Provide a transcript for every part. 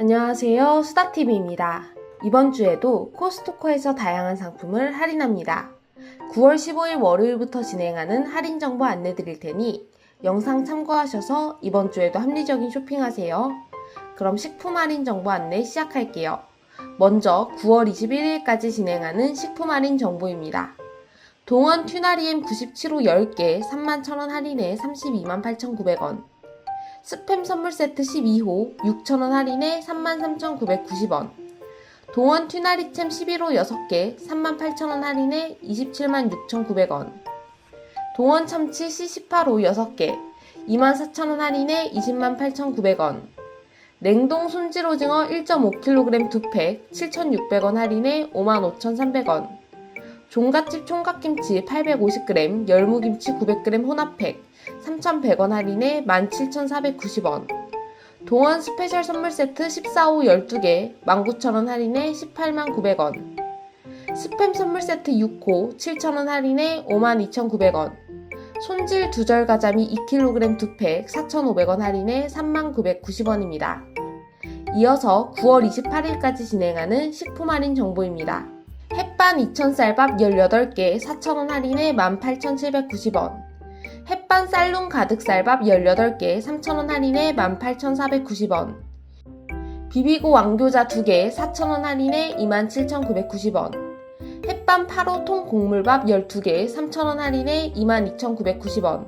안녕하세요. 수다TV입니다. 이번 주에도 코스트코에서 다양한 상품을 할인합니다. 9월 15일 월요일부터 진행하는 할인 정보 안내 드릴 테니 영상 참고하셔서 이번 주에도 합리적인 쇼핑하세요. 그럼 식품 할인 정보 안내 시작할게요. 먼저 9월 21일까지 진행하는 식품 할인 정보입니다. 동원 튜나리엠 97호 10개 31,000원 할인에 32만 8,900원. 스팸 선물 세트 12호 6,000원 할인에 33,990원. 동원 튜나리챔 11호 6개 38,000원 할인에 276,900원. 6,900원. 동원 참치 C18호 6개 24,000원 할인에 208,900원. 냉동 손질 오징어 1.5kg 2팩 7,600원 할인에 55,300원. 종갓집 총각김치 850g, 열무김치 900g 혼합팩 3,100원 할인에 17,490원. 동원 스페셜 선물 세트 14호 12개 19,000원 할인에 189,900원. 스팸 선물 세트 6호 7,000원 할인에 52,900원. 손질 두절 가자미 2kg 2팩 4,500원 할인에 39,990원입니다. 이어서 9월 28일까지 진행하는 식품 할인 정보입니다. 햇반 2,000쌀밥 18개 4,000원 할인에 18,790원. 햇반 쌀룬 가득 쌀밥 18개 3,000원 할인에 18,490원. 비비고 왕교자 2개 4,000원 할인에 27,990원. 햇반 8호 통 곡물밥 12개 3,000원 할인에 22,990원.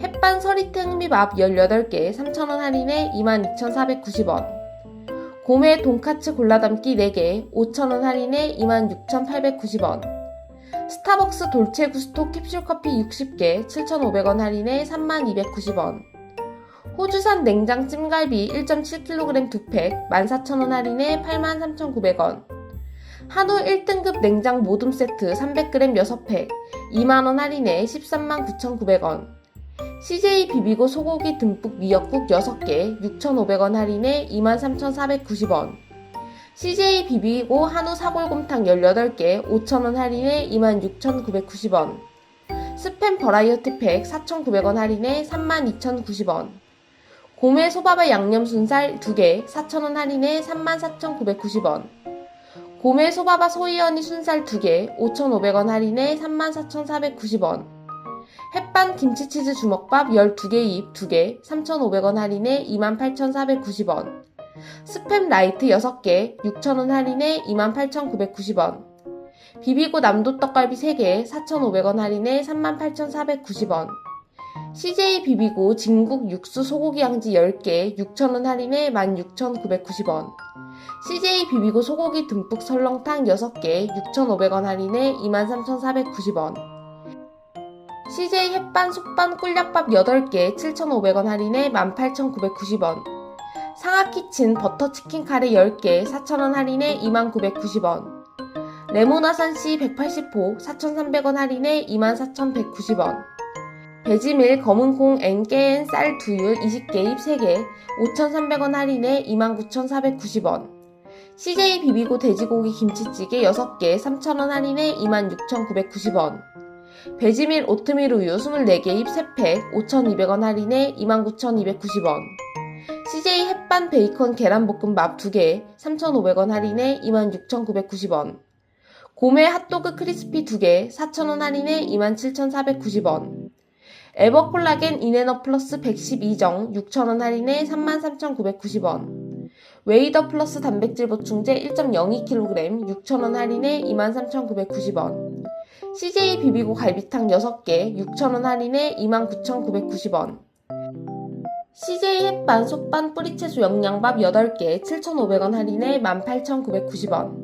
햇반 서리탱미밥 18개 3,000원 할인에 22,490원. 고메 돈카츠 골라담기 4개 5,000원 할인에 26,890원. 스타벅스 돌체 구스토 캡슐 커피 60개 7,500원 할인에 3290원. 호주산 냉장 찜갈비 1.7kg 2팩 14,000원 할인에 83,900원. 한우 1등급 냉장 모둠 세트 300g 6팩 2만원 할인에 139,900원. CJ 비비고 소고기 듬뿍 미역국 6개 6,500원 할인에 23,490원. CJ 비비고 한우 사골곰탕 18개 5,000원 할인에 26,990원. 스팸 버라이어티 팩 4,900원 할인에 32,090원. 고메 소바바 양념 순살 2개 4,000원 할인에 34,990원. 고메 소바바 소이언니 순살 2개 5,500원 할인에 34,490원. 햇반 김치치즈 주먹밥 12개 입 2개 3,500원 할인에 28,490원. 스팸 라이트 6개 6,000원 할인에 28,990원. 비비고 남도 떡갈비 3개 4,500원 할인에 38,490원. CJ 비비고 진국 육수 소고기 양지 10개 6,000원 할인에 16,990원. CJ 비비고 소고기 듬뿍 설렁탕 6개 6,500원 할인에 23,490원. CJ 햇반 속반 꿀약밥 8개 7,500원 할인에 18,990원. 상하키친 버터치킨 카레 10개 4,000원 할인에 2990원. 레모나산씨 180호 4,300원 할인에 24,190원. 베지밀 검은콩 앵깨엔 쌀 두유 20개입 3개 5,300원 할인에 29,490원. CJ 비비고 돼지고기 김치찌개 6개 3,000원 할인에 26,990원. 베지밀 오트밀 우유 24개입 3팩 5,200원 할인에 29,290원. CJ 햇반 베이컨 계란볶음밥 2개 3,500원 할인에 26,990원. 고메 핫도그 크리스피 2개 4,000원 할인에 27,490원. 에버콜라겐 이네너 플러스 112정 6,000원 할인에 33,990원. 웨이더 플러스 단백질 보충제 1.02kg 6,000원 할인에 23,990원. CJ 비비고 갈비탕 6개 6,000원 할인에 29,990원. CJ 햇반 속반 뿌리채소 영양밥 8개 7,500원 할인에 18,990원.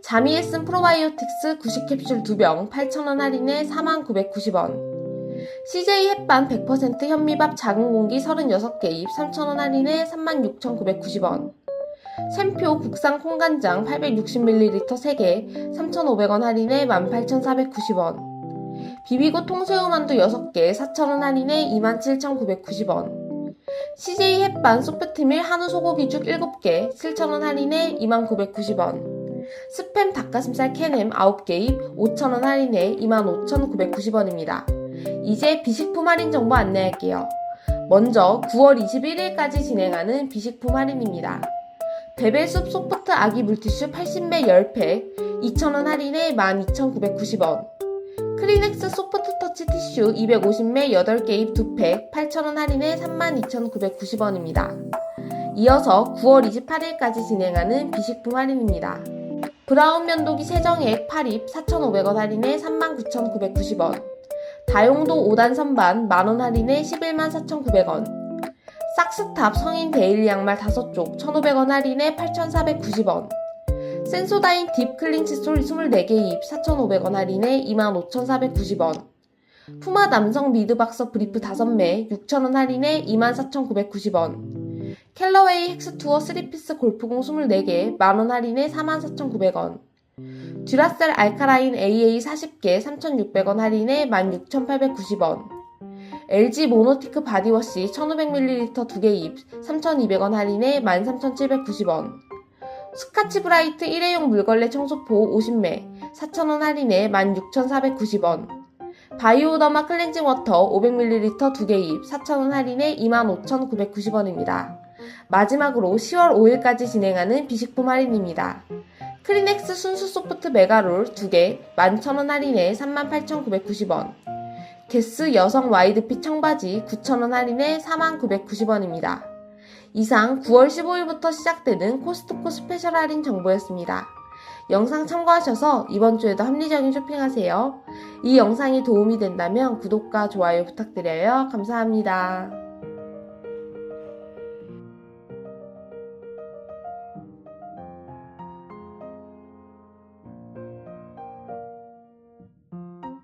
자미에 쓴 프로바이오틱스 90캡슐 2병 8,000원 할인에 49,990원. CJ 햇반 100% 현미밥 작은 공기 36개 입 3,000원 할인에 36,990원. 샘표 국산 콩간장 860ml 3개 3,500원 할인에 18,490원. 비비고 통새우 만두 6개 4,000원 할인에 27,990원. CJ 햇반 소프트밀 한우 소고기 죽 7개 7,000원 할인에 29,990원. 스팸 닭가슴살 캔햄 9개 입 5,000원 할인에 25,990원입니다. 이제 비식품 할인 정보 안내할게요. 먼저 9월 21일까지 진행하는 비식품 할인입니다. 베베숲 소프트 아기 물티슈 80매 10팩 2,000원 할인에 12,990원. 크리넥스 소프트 터치 티슈 250매 8개 입 2팩 8,000원 할인에 32,990원입니다. 이어서 9월 28일까지 진행하는 비식품 할인입니다. 브라운 면도기 세정액 8입 4,500원 할인에 39,990원. 다용도 5단 선반 만원 할인에 11만 4,900원. 삭스탑 성인 데일리 양말 5쪽 1,500원 할인에 8,490원. 센소다인 딥 클린 칫솔 24개 입 4,500원 할인에 25,490원. 푸마 남성 미드박서 브리프 5매 6,000원 할인에 24,990원. 캘러웨이 헥스투어 3피스 골프공 24개 만원 할인에 44,900원. 듀라셀 알카라인 AA 40개 3,600원 할인에 16,890원. LG 모노티크 바디워시 1500ml 2개 입 3,200원 할인에 13,790원. 스카치 브라이트 1회용 물걸레 청소포 50매 4,000원 할인에 16,490원. 바이오더마 클렌징 워터 500ml 2개 입 4,000원 할인에 25,990원입니다. 마지막으로 10월 5일까지 진행하는 비식품 할인입니다. 크리넥스 순수 소프트 메가롤 2개 11,000원 할인에 38,990원. 게스 여성 와이드핏 청바지 9,000원 할인에 49,990원입니다. 이상 9월 15일부터 시작되는 코스트코 스페셜 할인 정보였습니다. 영상 참고하셔서 이번 주에도 합리적인 쇼핑하세요. 이 영상이 도움이 된다면 구독과 좋아요 부탁드려요. 감사합니다.